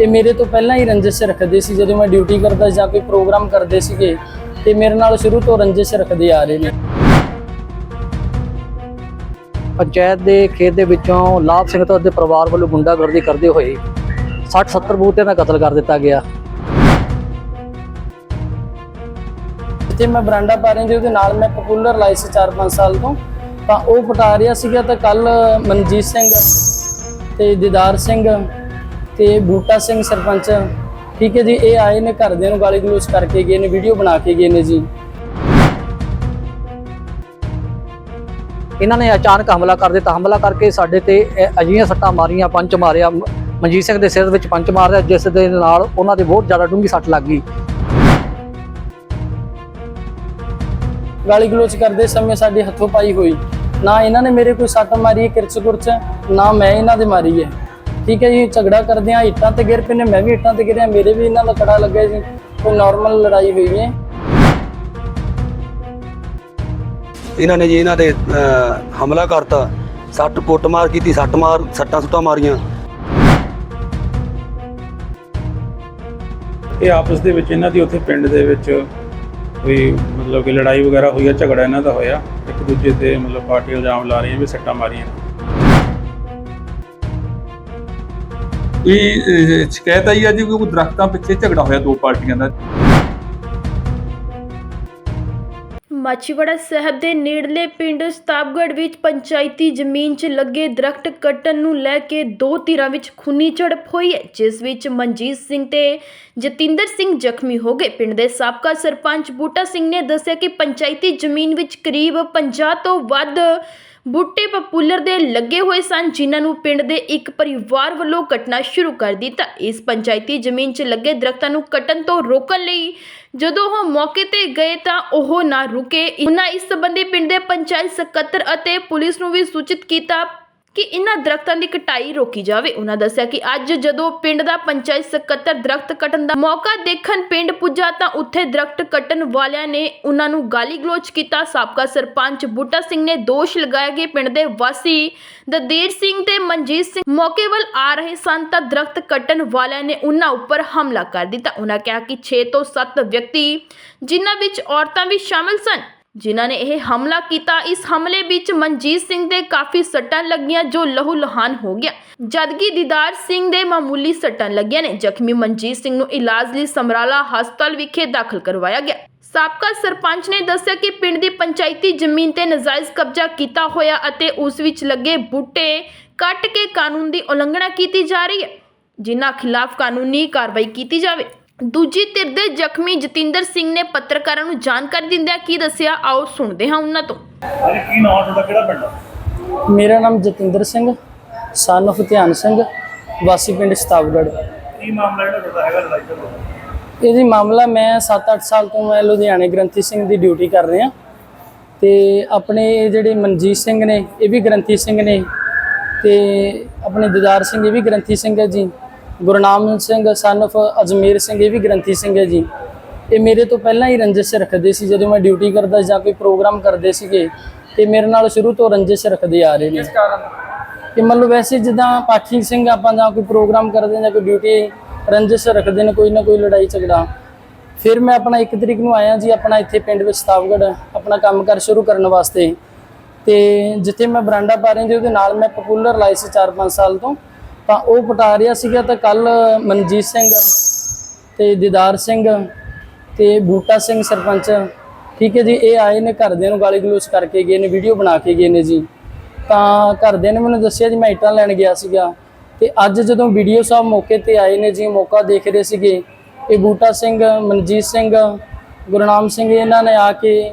ਇਹ ਮੇਰੇ ਤੋਂ ਪਹਿਲਾਂ ਹੀ ਰੰਜਿਸ਼ ਰੱਖਦੇ ਸੀ ਜਦੋਂ ਮੈਂ ਡਿਊਟੀ ਕਰਦਾ ਜਾਂ ਕੋਈ ਪ੍ਰੋਗਰਾਮ ਕਰਦੇ ਸੀਗੇ ਤੇ ਮੇਰੇ ਨਾਲ ਸ਼ੁਰੂ ਤੋਂ ਰੰਜਿਸ਼ ਰੱਖਦੇ ਆ ਰਹੇ ਨੇ। ਪੰਚਾਇਤ ਦੇ ਖੇਤ ਦੇ ਵਿੱਚੋਂ ਲਾਭ ਸਿੰਘ ਤੋਂ ਦੇ ਪਰਿਵਾਰ ਵੱਲੋਂ ਗੁੰਡਾਗਰਦੀ ਕਰਦੇ ਹੋਏ 60 70 ਬੂਟਿਆਂ ਦਾ ਕਤਲ ਕਰ ਦਿੱਤਾ ਗਿਆ। ਜਿੱਥੇ ਮੈਂ ਬਰਾਂਡਾ ਪਾ ਰਹੀ ਸੀ ਉਹਦੇ ਨਾਲ ਮੈਂ ਪਪੂਲਰ ਲਾਈ ਸੀ 4-5 ਸਾਲ ਤੋਂ ਤਾਂ ਉਹ ਪਟਾ ਰਿਹਾ ਸੀਗਾ ਤਾਂ ਕੱਲ ਮਨਜੀਤ ਸਿੰਘ ਤੇ ਦੀਦਾਰ ਸਿੰਘ ਤੇ ਬੂਟਾ ਸਿੰਘ ਸਰਪੰਚ ਠੀਕ ਹੈ ਜੀ ਇਹ ਆਏ ਨੇ ਘਰਦਿਆਂ ਨੂੰ ਗਾਲੀ ਗਲੋਚ ਕਰਕੇ ਗਏ ਨੇ ਵੀਡੀਓ ਬਣਾ ਕੇ ਗਏ ਨੇ ਜੀ। ਇਹਨਾਂ ਨੇ ਅਚਾਨਕ ਹਮਲਾ ਕਰ ਦਿੱਤਾ। ਹਮਲਾ ਕਰਕੇ ਸਾਡੇ ਤੇ ਇਹ ਅਜਿਹੀਆਂ ਸੱਟਾਂ ਮਾਰੀਆਂ ਪੰਚ ਮਾਰਿਆ। ਮਨਜੀਤ ਸਿੰਘ ਦੇ ਸਿਰ ਵਿੱਚ ਪੰਚ ਮਾਰਿਆ ਜਿਸ ਦੇ ਨਾਲ ਉਹਨਾਂ ਦੇ ਬਹੁਤ ਜ਼ਿਆਦਾ ਡੂੰਘੀ ਸੱਟ ਲੱਗ ਗਈ। ਗਾਲੀ ਗਲੋਚ ਕਰਦੇ ਸਮੇਂ ਸਾਡੇ ਹੱਥੋਂ ਪਾਈ ਹੋਈ। ਨਾ ਇਹਨਾਂ ਨੇ ਮੇਰੇ ਕੋਈ ਸੱਟ ਮਾਰੀ ਕਿਰਚ ਕੁਰਚ ਨਾ ਮੈਂ ਇਹਨਾਂ ਦੇ ਮਾਰੀ ਹੈ। ਠੀਕ ਹੈ ਜੀ ਝਗੜਾ ਕਰਦੇ ਆ ਇੱਟਾਂ ਤੇ ਗਿਰ ਪਏ ਨੇ ਮੈਂ ਵੀ ਇੱਟਾਂ ਤੇ ਗਿਰਿਆ ਮੇਰੇ ਵੀ ਇਹਨਾਂ ਦਾ ਕੜਾ ਲੱਗਿਆ ਜੀ ਕੋਈ ਨਾਰਮਲ ਲੜਾਈ ਹੋਈ ਹੈ। ਇਹਨਾਂ ਨੇ ਜੀ ਇਹਨਾਂ ਦੇ ਅਹ, ਹਮਲਾ ਕਰਤਾ ਸੱਟ ਕੁੱਟਮਾਰ ਕੀਤੀ ਸੱਟ ਮਾਰ ਸੱਟਾਂ ਸੁੱਟਾਂ ਮਾਰੀਆਂ। ਇਹ ਆਪਸ ਦੇ ਵਿੱਚ ਇਹਨਾਂ ਦੀ ਉੱਥੇ ਪਿੰਡ ਦੇ ਵਿੱਚ ਕੋਈ ਮਤਲਬ ਕਿ ਲੜਾਈ ਵਗੈਰਾ ਹੋਈ ਆ ਝਗੜਾ ਇਹਨਾਂ ਦਾ ਹੋਇਆ। ਇੱਕ ਦੂਜੇ ਤੇ ਮਤਲਬ ਪਾਰਟੀ ਇਲਜ਼ਾਮ ਲਾ ਰਹੀਆਂ ਵੀ ਸੱਟਾਂ ਮਾਰੀਆਂ। ਇਹ ਅਹ, ਸ਼ਿਕਾਇਤ ਆਈ ਹੈ ਜੀ ਕਿ ਕੋਈ ਦਰਖਤਾਂ ਪਿੱਛੇ ਝਗੜਾ ਹੋਇਆ ਦੋ ਪਾਰਟੀਆਂ ਦਾ। ਮਾਚੀਵਾੜਾ ਸਾਹਿਬ ਦੇ ਨੇੜਲੇ ਪਿੰਡ ਸਤਾਬਗੜ੍ਹ ਵਿੱਚ ਪੰਚਾਇਤੀ ਜ਼ਮੀਨ 'ਚ ਲੱਗੇ ਦਰਖਤ ਕੱਟਣ ਨੂੰ ਲੈ ਕੇ ਦੋ ਧਿਰਾਂ ਵਿੱਚ ਖੂਨੀ ਝੜਪ ਹੋਈ ਹੈ ਜਿਸ ਵਿੱਚ ਮਨਜੀਤ ਸਿੰਘ ਤੇ ਜਤਿੰਦਰ ਸਿੰਘ ਜ਼ਖਮੀ ਹੋ ਗਏ। ਪਿੰਡ ਦੇ ਸਾਬਕਾ ਸਰਪੰਚ ਬੂਟਾ ਸਿੰਘ ਨੇ ਦੱਸਿਆ ਕਿ ਪੰਚਾਇਤੀ ਜ਼ਮੀਨ ਵਿੱਚ ਕਰੀਬ 50 ਤੋਂ ਵੱਧ ਬੂਟੇ ਪਪੂਲਰ ਦੇ ਲੱਗੇ ਹੋਏ ਸਨ, ਜਿਨ੍ਹਾਂ ਨੂੰ ਪਿੰਡ ਦੇ ਇੱਕ ਪਰਿਵਾਰ ਵੱਲੋਂ ਕੱਟਣਾ ਸ਼ੁਰੂ ਕਰ ਦਿੱਤਾ। ਇਸ ਪੰਚਾਇਤੀ ਜ਼ਮੀਨ 'ਚ ਲੱਗੇ ਦਰਖਤਾਂ ਨੂੰ ਕੱਟਣ ਤੋਂ ਰੋਕਣ ਲਈ ਜਦੋਂ ਉਹ ਮੌਕੇ ਤੇ ਗਏ ਤਾਂ ਉਹ ਨਾ ਰੁਕੇ। ਉਹਨਾਂ ਇਸ ਸੰਬੰਧੀ ਪਿੰਡ ਦੇ ਪੰਚਾਇਤ ਸਕੱਤਰ ਅਤੇ ਪੁਲਿਸ ਨੂੰ ਵੀ ਸੂਚਿਤ ਕੀਤਾ ਕਿ ਇਹਨਾਂ ਦਰਖਤਾਂ ਦੀ ਕਟਾਈ ਰੋਕੀ ਜਾਵੇ। ਉਹਨਾਂ ਦੱਸਿਆ ਕਿ ਅੱਜ ਜਦੋਂ ਪਿੰਡ ਦਾ ਪੰਚਾਇਤ ਸਕੱਤਰ ਦਰਖਤ ਕੱਟਣ ਦਾ ਮੌਕਾ ਦੇਖਣ ਪਿੰਡ ਪੁੱਜਾ ਤਾਂ ਉੱਥੇ ਦਰਖਤ ਕੱਟਣ ਵਾਲਿਆਂ ਨੇ ਉਹਨਾਂ ਨੂੰ ਗਾਲੀ ਗਲੋਚ ਕੀਤਾ। ਸਾਬਕਾ ਸਰਪੰਚ ਬੂਟਾ ਸਿੰਘ ਨੇ ਦੋਸ਼ ਲਗਾਇਆ ਕਿ ਪਿੰਡ ਦੇ ਵਾਸੀ ਦਦੇਰ ਸਿੰਘ ਤੇ ਮਨਜੀਤ ਸਿੰਘ ਮੌਕੇ ਵੱਲ ਆ ਰਹੇ ਸਨ ਤਾਂ ਦਰਖਤ ਕੱਟਣ ਵਾਲਿਆਂ ਨੇ ਉਹਨਾਂ ਉੱਪਰ ਹਮਲਾ ਕਰ ਦਿੱਤਾ। ਉਹਨਾਂ ਕਿਹਾ ਕਿ 6 ਤੋਂ 7 ਵਿਅਕਤੀ ਜਿਨ੍ਹਾਂ ਵਿੱਚ ਔਰਤਾਂ ਵੀ ਸ਼ਾਮਲ ਸਨ। ਜਿਨ੍ਹਾਂ ਨੇ ਇਹ ਹਮਲਾ ਕੀਤਾ, ਇਸ ਹਮਲੇ ਵਿੱਚ ਮਨਜੀਤ ਸਿੰਘ ਦੇ ਕਾਫੀ ਸੱਟਾਂ ਲੱਗੀਆਂ ਜੋ ਲਹੂ ਲਹਾਨ ਹੋ ਗਿਆ। ਜਦਕਿ ਦੀਦਾਰ ਸਿੰਘ ਦੇ ਮਾਮੂਲੀ ਸੱਟਾਂ ਲੱਗੀਆਂ ਨੇ, ਜ਼ਖਮੀ ਮਨਜੀਤ ਸਿੰਘ ਨੂੰ ਇਲਾਜ ਲਈ ਸਮਰਾਲਾ ਹਸਪਤਾਲ ਵਿਖੇ ਦਾਖਲ ਕਰਵਾਇਆ ਗਿਆ। ਸਾਬਕਾ ਸਰਪੰਚ ਨੇ ਦੱਸਿਆ ਕਿ ਪਿੰਡ ਦੀ ਪੰਚਾਇਤੀ ਜ਼ਮੀਨ ਤੇ ਨਜਾਇਜ਼ ਕਬਜ਼ਾ ਕੀਤਾ ਹੋਇਆ ਅਤੇ ਉਸ ਵਿੱਚ ਲੱਗੇ ਬੂਟੇ ਕੱਟ ਕੇ ਕਾਨੂੰਨ ਦੀ ਉਲੰਘਣਾ ਕੀਤੀ ਜਾ ਰਹੀ ਹੈ, ਜਿਨ੍ਹਾਂ ਖਿਲਾਫ ਕਾਨੂੰਨੀ ਕਾਰਵਾਈ ਕੀਤੀ ਜਾਵੇ। ਦੂਜੀ ਧਿਰ ਦੇ ਜ਼ਖਮੀ ਜਤਿੰਦਰ ਸਿੰਘ ਨੇ ਪੱਤਰਕਾਰਾਂ ਨੂੰ ਜਾਣਕਾਰੀ ਦਿੰਦਿਆਂ ਕੀ ਦੱਸਿਆ? ਆਓ ਸੁਣਦੇ ਹਾਂ ਉਹਨਾਂ ਤੋਂ। ਮੇਰਾ ਨਾਮ ਜਤਿੰਦਰ ਸਿੰਘ ਸਨ of ਧਿਆਨ ਸਿੰਘ ਵਾਸੀ ਪਿੰਡ ਸਤਾਵਗੜ੍ਹ ਕੀ ਮਾਮਲਾ ਜਿਹੜਾ ਤੁਹਾਡਾ ਹੈਗਾ ਲੜਾਈ ਦਾ ਇਹ ਜੀ ਮਾਮਲਾ ਮੈਂ 7-8 ਸਾਲ ਤੋਂ ਮੈਂ ਲੁਧਿਆਣੇ ਗ੍ਰੰਥੀ ਸਿੰਘ ਦੀ ਡਿਊਟੀ ਕਰ ਰਿਹਾ। ਤੇ ਆਪਣੇ ਇਹ ਜਿਹੜੇ ਮਨਜੀਤ ਸਿੰਘ ਨੇ ਇਹ ਵੀ ਗ੍ਰੰਥੀ ਸਿੰਘ ਨੇ। ਤੇ ਆਪਣੇ ਦੀਦਾਰ ਸਿੰਘ ਇਹ ਵੀ ਗ੍ਰੰਥੀ ਸਿੰਘ ਹੈ ਜੀ। ਗੁਰਨਾਮ ਸਿੰਘ ਸਨ of ਅਜਮੇਰ ਸਿੰਘ ਇਹ ਵੀ ਗ੍ਰੰਥੀ ਸਿੰਘ ਹੈ ਜੀ। ਇਹ ਮੇਰੇ ਤੋਂ ਪਹਿਲਾਂ ਹੀ ਰੰਜਿਸ਼ ਰੱਖਦੇ ਸੀ ਜਦੋਂ ਮੈਂ ਡਿਊਟੀ ਕਰਦਾ ਜਾਂ ਕੋਈ ਪ੍ਰੋਗਰਾਮ ਕਰਦੇ ਸੀਗੇ ਤੇ ਮੇਰੇ ਨਾਲ ਸ਼ੁਰੂ ਤੋਂ ਰੰਜਿਸ਼ ਰੱਖਦੇ ਆ ਰਹੇ ਨੇ। ਕਿ ਮੰਨ ਲਓ ਵੈਸੇ ਜਿੱਦਾਂ ਪਾਠੀ ਸਿੰਘ ਆਪਾਂ ਜਾਂ ਕੋਈ ਪ੍ਰੋਗਰਾਮ ਕਰਦੇ ਜਾਂ ਕੋਈ ਡਿਊਟੀ ਰੰਜਿਸ਼ ਰੱਖਦੇ ਨੇ ਕੋਈ ਨਾ ਕੋਈ ਲੜਾਈ ਝਗੜਾ। ਫਿਰ ਮੈਂ ਆਪਣਾ 1 ਤਰੀਕ ਨੂੰ ਆਇਆ ਜੀ ਆਪਣਾ ਇੱਥੇ ਪਿੰਡ ਵਿੱਚ ਸਤਾਵਗੜ ਆਪਣਾ ਕੰਮਕਾਰ ਸ਼ੁਰੂ ਕਰਨ ਵਾਸਤੇ। ਤੇ ਜਿੱਥੇ ਮੈਂ ਬਰਾਂਡਾ ਪਾ ਰਹੀ ਸੀ ਉਹਦੇ ਨਾਲ ਮੈਂ ਪਪੂਲਰ ਲਾਈ ਸੀ 4-5 ਸਾਲ ਤੋਂ ਤਾਂ ਉਹ ਪਟਾ ਰਿਹਾ ਸੀਗਾ ਤਾਂ ਕੱਲ ਮਨਜੀਤ ਸਿੰਘ ਤੇ ਦੀਦਾਰ ਸਿੰਘ ਤੇ ਬੂਟਾ ਸਿੰਘ ਸਰਪੰਚ, ਠੀਕ ਹੈ ਜੀ, ਇਹ ਆਏ ਨੇ ਘਰਦਿਆਂ ਨੂੰ ਗਾਲੀ ਗਲੋਚ ਕਰਕੇ ਗਏ ਨੇ ਵੀਡੀਓ ਬਣਾ ਕੇ ਗਏ ਨੇ ਜੀ। ਤਾਂ ਘਰਦਿਆਂ ਨੇ ਮੈਨੂੰ ਦੱਸਿਆ ਜੀ, ਮੈਂ ਇੱਟਾਂ ਲੈਣ ਗਿਆ ਸੀਗਾ ਤੇ ਅੱਜ ਜਦੋਂ ਵੀਡੀਓ ਸਾਹਿਬ ਮੌਕੇ ਤੇ ਆਏ ਨੇ ਜੀ, ਮੌਕਾ ਦੇਖ ਰਹੇ ਸੀਗੇ, ਇਹ ਬੂਟਾ ਸਿੰਘ, ਮਨਜੀਤ ਸਿੰਘ, ਗੁਰਨਾਮ ਸਿੰਘ, ਇਹਨਾਂ ਨੇ ਆ ਕੇ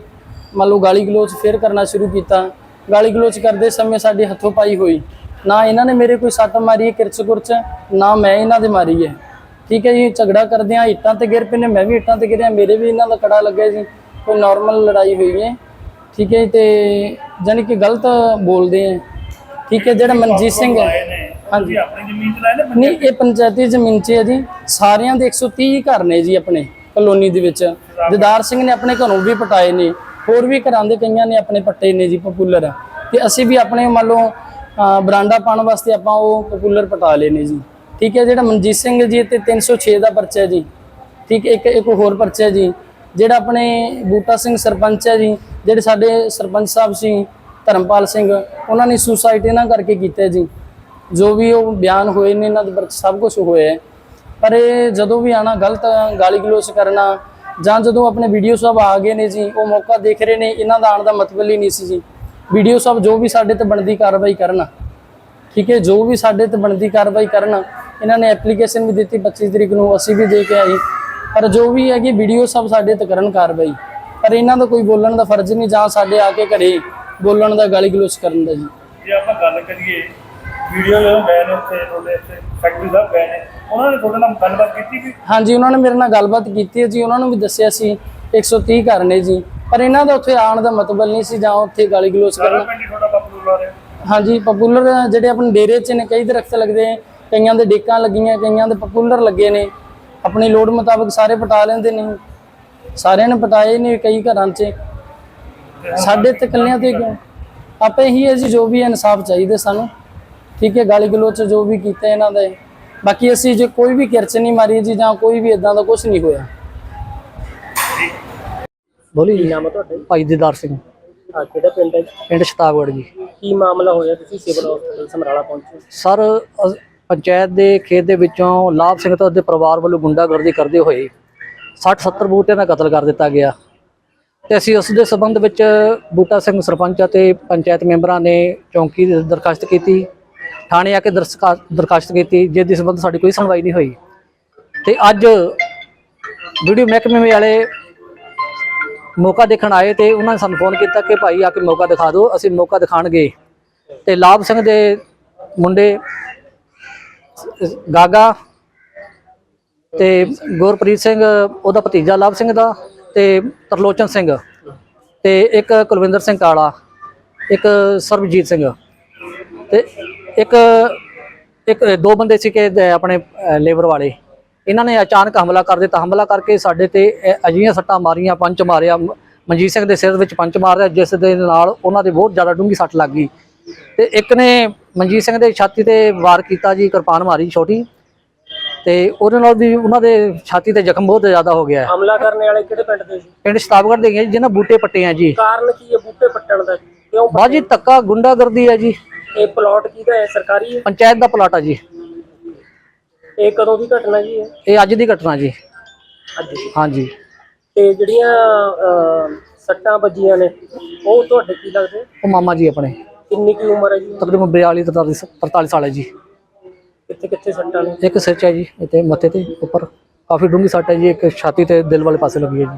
ਮੰਨ ਲਓ ਗਾਲੀ ਗਲੋਚ ਫੇਰ ਕਰਨਾ ਸ਼ੁਰੂ ਕੀਤਾ। ਗਾਲੀ ਗਲੋਚ ਕਰਦੇ ਸਮੇਂ ਸਾਡੇ ਹੱਥੋਂ ਪਾਈ ਹੋਈ। ਨਾ ਇਹਨਾਂ ਨੇ ਮੇਰੇ ਕੋਈ ਸੱਟ ਮਾਰੀ ਹੈ ਕਿਰਚ ਕੁਰਚ ਨਾ ਮੈਂ ਇਹਨਾਂ ਦੇ ਮਾਰੀ ਹੈ। ਠੀਕ ਹੈ ਜੀ ਝਗੜਾ ਕਰਦੇ ਆ ਇੱਟਾਂ ਤੇ ਗਿਰ ਪਏ ਨੇ ਮੈਂ ਵੀ ਇੱਟਾਂ ਤੇ ਗਿਰਿਆ ਮੇਰੇ ਵੀ ਇਹਨਾਂ ਦਾ ਕੜਾ ਲੱਗਿਆ ਜੀ ਕੋਈ ਨਾਰਮਲ ਲੜਾਈ ਹੋਈ ਹੈ। ਠੀਕ ਹੈ ਤੇ ਜਾਨੀ ਕਿ ਗਲਤ ਬੋਲਦੇ ਆ ਠੀਕ ਹੈ ਜਿਹੜਾ ਮਨਜੀਤ ਸਿੰਘ ਹੈ। ਹਾਂਜੀ। ਆਪਣੀ ਜ਼ਮੀਨ ਤੇ ਲਾਏ ਨੇ ਨਹੀਂ ਇਹ ਪੰਚਾਇਤੀ ਜ਼ਮੀਨ 'ਚ ਹੈ ਜੀ। ਸਾਰਿਆਂ ਦੇ 130 ਘਰ ਨੇ ਜੀ ਆਪਣੇ ਕਲੋਨੀ ਦੇ ਵਿੱਚ। ਦਿਦਾਰ ਸਿੰਘ ਨੇ ਆਪਣੇ ਘਰੋਂ ਵੀ ਪਟਾਏ ਨੇ ਹੋਰ ਵੀ ਘਰਾਂ ਦੇ ਕਈਆਂ ਨੇ ਆਪਣੇ ਪੱਟੇ ਨੇ ਜੀ ਪਪੂਲਰ ਤੇ ਅਸੀਂ ਵੀ ਆਪਣੇ ਮੰਨ ਲਓ ਬਰਾਂਡਾ ਪਾਉਣ ਵਾਸਤੇ ਆਪਾਂ ਉਹ ਪਪੂਲਰ ਪਟਾ ਲਏ ਨੇ ਜੀ। ਠੀਕ ਹੈ, ਜਿਹੜਾ ਮਨਜੀਤ ਸਿੰਘ ਜੀ ਤੇ 306 ਦਾ ਪਰਚਾ ਜੀ। ਠੀਕ, ਇੱਕ ਇੱਕ ਹੋਰ ਪਰਚਾ ਜੀ। ਜਿਹੜਾ ਆਪਣੇ ਬੂਟਾ ਸਿੰਘ ਸਰਪੰਚ ਹੈ ਜੀ, ਜਿਹੜੇ ਸਾਡੇ ਸਰਪੰਚ ਸਾਹਿਬ ਸੀ, ਧਰਮਪਾਲ ਸਿੰਘ, ਉਹਨਾਂ ਨੇ ਸੁਸਾਇਟੀ ਇਹਨਾਂ ਕਰਕੇ ਕੀਤਾ ਜੀ। ਜੋ ਵੀ ਉਹ ਬਿਆਨ ਹੋਏ ਨੇ, ਇਹਨਾਂ ਦੇ ਪਰ ਸਭ ਕੁਝ ਹੋਇਆ ਹੈ। ਪਰ ਇਹ ਜਦੋਂ ਵੀ ਆਣਾ ਗਲਤ ਗਾਲੀ ਗਲੋਚ ਕਰਨਾ ਜਾਂ ਜਦੋਂ ਆਪਣੇ ਵੀਡੀਓ ਸਾਹਿਬ ਆ ਗਏ ਨੇ ਜੀ, ਉਹ ਮੌਕਾ ਦੇਖ ਰਹੇ ਨੇ, ਇਹਨਾਂ ਦਾ ਆਉਣ ਦਾ ਮਤਲਬ ਹੀ ਨਹੀਂ ਸੀ ਜੀ। ਵੀਡੀਓ ਸਾਹਿਬ ਜੋ ਵੀ ਸਾਡੇ ਤੇ ਬਣਦੀ ਕਾਰਵਾਈ ਕਰਨ। ਠੀਕ ਹੈ ਜੋ ਵੀ ਸਾਡੇ ਤੇ ਬਣਦੀ ਕਾਰਵਾਈ ਕਰਨ ਇਹਨਾਂ ਨੇ ਐਪਲੀਕੇਸ਼ਨ ਵੀ ਦਿੱਤੀ 25 ਤਰੀਕ ਨੂੰ ਅਸੀਂ ਵੀ ਦੇ ਕੇ ਆਏ। ਪਰ ਜੋ ਵੀ ਹੈ ਕਿ ਵੀਡੀਓ ਸਭ ਸਾਡੇ ਤੇ ਕਰਨ ਕਾਰਵਾਈ। ਪਰ ਇਹਨਾਂ ਦਾ ਕੋਈ ਬੋਲਣ ਦਾ ਫਰਜ਼ ਨਹੀਂ ਜਾਂ ਸਾਡੇ ਆ ਕੇ ਘਰੇ ਬੋਲਣ ਦਾ ਗਾਲੀ ਗਲੋਚ ਕਰਨ ਦਾ ਜੀ। ਜੇ ਆਪਾਂ ਗੱਲ ਕਰੀਏ ਵੀਡੀਓ ਜਦੋਂ ਗਏ ਨੇ ਉੱਥੇ ਤੁਹਾਡੇ ਇੱਥੇ ਫੈਕਟਰੀ ਸਾਹਿਬ ਗਏ ਨੇ ਉਹਨਾਂ ਨੇ ਤੁਹਾਡੇ ਨਾਲ ਗੱਲਬਾਤ ਕੀਤੀ ਕਿ ਹਾਂਜੀ ਉਹਨਾਂ ਨੇ ਮੇਰੇ ਨਾਲ ਗੱਲਬਾਤ ਕੀਤੀ ਹੈ ਜੀ ਉਹਨਾਂ ਨੂੰ ਵੀ ਦੱਸਿਆ ਸੀ 130 ਘਰ ਨੇ ਜੀ। ਪਰ ਇਹਨਾਂ ਦਾ ਉੱਥੇ ਆਉਣ ਦਾ ਮਤਲਬ ਨਹੀਂ ਸੀ ਜਾਂ ਉੱਥੇ ਗਾਲੀ ਗਲੋਚ ਕਰਨਾ। ਹਾਂਜੀ ਪਪੂਲਰ ਜਿਹੜੇ ਆਪਣੇ ਡੇਰੇ 'ਚ ਨੇ ਕਈ ਦਰਖਤ ਲੱਗਦੇ ਨੇ ਕਈਆਂ ਦੇ ਡੇਕਾਂ ਲੱਗੀਆਂ ਕਈਆਂ ਦੇ ਪਪੂਲਰ ਲੱਗੇ ਨੇ। ਆਪਣੀ ਲੋੜ ਮੁਤਾਬਕ ਸਾਰੇ ਪਟਾ ਲੈਂਦੇ ਨੇ। ਸਾਰਿਆਂ ਨੇ ਪਟਾਏ ਨੇ ਕਈ ਘਰਾਂ 'ਚ। ਸਾਡੇ ਤੇ ਕੱਲਿਆਂ ਤੇ ਕਿਉਂ? ਆਪੇ ਹੀ ਹੈ ਜੀ ਜੋ ਵੀ ਇਨਸਾਫ ਚਾਹੀਦਾ ਸਾਨੂੰ। ਠੀਕ ਹੈ ਗਾਲੀ ਗਲੋਚ ਜੋ ਵੀ ਕੀਤਾ ਇਹਨਾਂ ਦਾ ਬਾਕੀ ਅਸੀਂ ਜੇ ਕੋਈ ਵੀ ਕਿਰਚ ਨਹੀਂ ਮਾਰੀ ਜੀ ਜਾਂ ਕੋਈ ਵੀ ਇਦਾਂ ਦਾ ਕੁਝ ਨਹੀਂ ਹੋਇਆ। ਬੋਲੀ ਜੀ ਨਾਮ ਤੁਹਾਡੇ ਭਾਈ ਦੀਦਾਰ ਸਿੰਘ। ਕਿਹੜਾ ਪਿੰਡ ਹੈ ਪਿੰਡ ਸ਼ਤਾਬਗੜ ਜੀ। ਕੀ ਮਾਮਲਾ ਹੋਇਆ ਤੁਸੀਂ ਸਿਵਲ ਹਸਪਤਾਲ ਸਮਰਾਲਾ ਪਹੁੰਚੇ? ਸਰ ਪੰਚਾਇਤ ਦੇ ਖੇਤ ਦੇ ਵਿੱਚੋਂ ਲਾਭ ਸਿੰਘ ਤੇ ਉਹਦੇ ਪਰਿਵਾਰ ਵੱਲੋਂ ਗੁੰਡਾਗਰਦੀ ਕਰਦੇ ਹੋਏ 60 70 ਬੂਟਿਆਂ ਦਾ ਕਤਲ ਕਰ ਦਿੱਤਾ ਗਿਆ। ਤੇ ਅਸੀਂ ਉਸ ਦੇ ਸਬੰਧ ਵਿੱਚ ਬੂਟਾ ਸਿੰਘ ਸਰਪੰਚ ਅਤੇ ਪੰਚਾਇਤ ਮੈਂਬਰਾਂ ਨੇ ਚੌਂਕੀ ਦੀ ਦਰਖਾਸਤ ਕੀਤੀ ਥਾਣੇ ਆ ਕੇ ਦਰਸਕਾ- ਦਰਖਾਸਤ ਕੀਤੀ ਜਿਸ ਦੇ ਸਬੰਧ ਸਾਡੀ ਕੋਈ ਸੁਣਵਾਈ ਨਹੀਂ ਹੋਈ। ਤੇ ਅੱਜ ਵੀਡੀਓ ਮਹਿਕਮੇ ਵਾਲੇ ਮੌਕਾ ਦੇਖਣ ਆਏ ਤੇ ਉਹਨਾਂ ਨੇ ਸਾਨੂੰ ਫੋਨ ਕੀਤਾ ਕਿ ਭਾਈ ਆ ਕੇ ਮੌਕਾ ਦਿਖਾ ਦਿਓ, ਅਸੀਂ ਮੌਕਾ ਦਿਖਾਣ ਗਏ ਤੇ ਲਾਭ ਸਿੰਘ ਦੇ ਮੁੰਡੇ, ਗਾਗਾ ਤੇ ਗੁਰਪ੍ਰੀਤ ਸਿੰਘ, ਉਹਦਾ ਭਤੀਜਾ ਲਾਭ ਸਿੰਘ ਦਾ ਤੇ ਤਰਲੋਚਨ ਸਿੰਘ ਤੇ ਇੱਕ ਕੁਲਵਿੰਦਰ ਸਿੰਘ ਕਾਲਾ, ਇੱਕ ਸਰਬਜੀਤ ਸਿੰਘ। ਤੇ ਇੱਕ ਇੱਕ, ਦੋ ਬੰਦੇ ਸੀ ਕਿ ਆਪਣੇ ਲੇਬਰ ਵਾਲੇ। ਇਹਨਾਂ ਨੇ ਅਚਾਨਕ ਹਮਲਾ ਕਰ ਦਿੱਤਾ। ਹਮਲਾ ਕਰਕੇ ਸਾਡੇ ਤੇ ਅ- ਅਜਿਹੀਆਂ ਸੱਟਾਂ ਮਾਰੀਆਂ ਪੰਚ ਮਾਰਿਆ। ਮਨਜੀਤ ਸਿੰਘ ਦੇ ਸਿਰ ਵਿੱਚ ਪੰਚ ਮਾਰਿਆ ਜਿਸ ਦੇ ਨਾਲ ਉਹਨਾਂ ਦੇ ਬਹੁਤ ਜ਼ਿਆਦਾ ਡੂੰਘੀ ਸੱਟ ਲੱਗ ਗਈ। ਤੇ ਇੱਕ ਨੇ ਮਨਜੀਤ ਸਿੰਘ ਦੇ ਛਾਤੀ ਤੇ ਵਾਰ ਕੀਤਾ ਜੀ ਕਿਰਪਾਨ ਮਾਰੀ ਛੋਟੀ। ਤੇ ਉਹਦੇ ਨਾਲ ਵੀ ਉਹਨਾਂ ਦੇ ਛਾਤੀ ਤੇ ਜ਼ਖਮ ਬਹੁਤ ਜ਼ਿਆਦਾ ਹੋ ਗਿਆ। ਹਮਲਾ ਕਰਨ ਵਾਲੇ ਕਿਹੜੇ ਪਿੰਡ ਦੇ ਸੀ ਪਿੰਡ ਸ਼ਤਾਬਗੜ੍ਹ ਦੇ ਗਏ ਜਿਹਨਾਂ ਬੂਟੇ ਪੱਟੇ ਆ ਜੀ। ਕਾਰਨ ਕੀ ਹੈ ਬੂਟੇ ਪੱਟਣ ਦਾ ਕਿਉਂ ਬਾਜੀ ਧੱਕਾ ਗੁੰਡਾਗਰਦੀ ਹੈ ਜੀ। ਇਹ ਪਲਾਟ ਕਿਹਦਾ ਹੈ? ਸਰਕਾਰੀ ਪੰਚਾਇਤ ਦਾ ਪਲਾਟ ਆ ਜੀ। ਇਹ ਕਦੋਂ ਦੀ ਘਟਨਾ ਜੀ ਹੈ ਇਹ ਅੱਜ ਦੀ ਘਟਨਾ ਜੀ। ਅੱਜ ਦੀ। ਹਾਂਜੀ। ਤੇ ਜਿਹੜੀਆਂ ਅਹ, ਸੱਟਾਂ ਵੱਜੀਆਂ ਨੇ ਉਹ ਤੁਹਾਡੇ ਕੀ ਲੱਗਦੇ? ਉਹ ਮਾਮਾ ਜੀ ਆਪਣੇ। ਕਿੰਨੀ ਕੀ ਉਮਰ ਹੈ ਜੀ? ਤਕਰੀਬਨ 42 43 43 ਸਾਲ ਹੈ ਜੀ। ਕਿੱਥੇ ਕਿੱਥੇ ਸੱਟਾਂ ਨੇ? ਇੱਕ ਸਿਰ 'ਚ ਹੈ ਜੀ ਇੱਥੇ ਮੱਥੇ ਤੇ ਉੱਪਰ। ਕਾਫੀ ਡੂੰਘੀ ਸੱਟ ਹੈ ਜੀ ਇੱਕ ਛਾਤੀ ਤੇ ਦਿਲ ਵਾਲੇ ਪਾਸੇ ਲੱਗੀ ਹੈ ਜੀ।